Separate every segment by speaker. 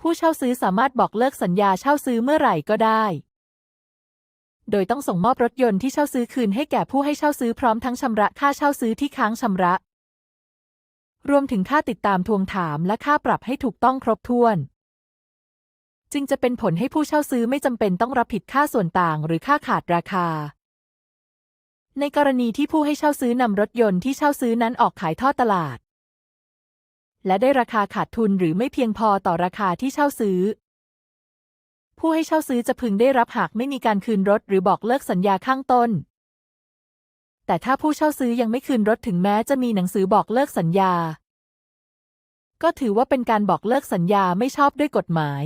Speaker 1: ผู้เช่าซื้อสามารถบอกเลิกสัญญาเช่าซื้อเมื่อไหร่ก็ได้ โดยต้องส่งมอบรถยนต์ที่เช่าซื้อคืนให้แก่ผู้ให้เช่าซื้อพร้อมทั้งชำระค่าเช่าซื้อที่ค้างชำระ รวมถึงค่าติดตามทวงถามและค่าปรับให้ถูกต้องครบถ้วน จึงจะเป็นผลให้ผู้เช่าซื้อไม่จำเป็นต้องรับผิดค่าส่วนต่างหรือค่าขาดราคาในกรณีที่ผู้ให้เช่าซื้อนำรถยนต์ที่เช่าซื้อนั้นออกขายทอดตลาด และได้ราคาขาดทุนหรือไม่เพียงพอต่อราคาที่เช่าซื้อ ผู้ให้เช่าซื้อจะพึงได้รับหากไม่มีการคืนรถหรือบอกเลิกสัญญาข้างต้น แต่ถ้าผู้เช่าซื้อยังไม่คืนรถถึงแม้จะมีหนังสือบอกเลิกสัญญา ก็ถือว่าเป็นการบอกเลิกสัญญาไม่ชอบด้วยกฎหมาย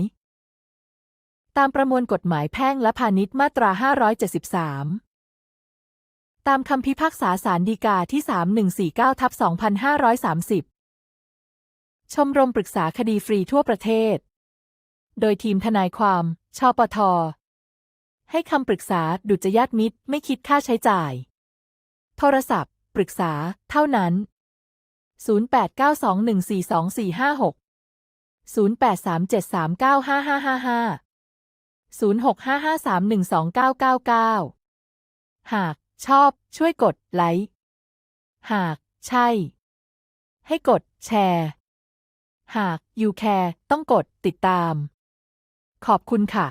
Speaker 1: ตามประมวลกฎหมายแพ่งและพาณิชย์มาตรา 573ตามคำพิพากษาศาลฎีกาที่ 3149ทับ2530 ชมรมปรึกษาคดีฟรีทั่วประเทศ โดยทีมทนายความชปท ให้คำปรึกษาดุจยาติมิตร ไม่คิดค่าใช้จ่าย โทรศัพท์ ปรึกษา เท่านั้น 0892142456 0837395555 0655312999 หากชอบ ช่วยกดไลค์ หากใช่ ให้กดแชร์ หาก you care ต้องกดติดตาม ขอบคุณค่ะ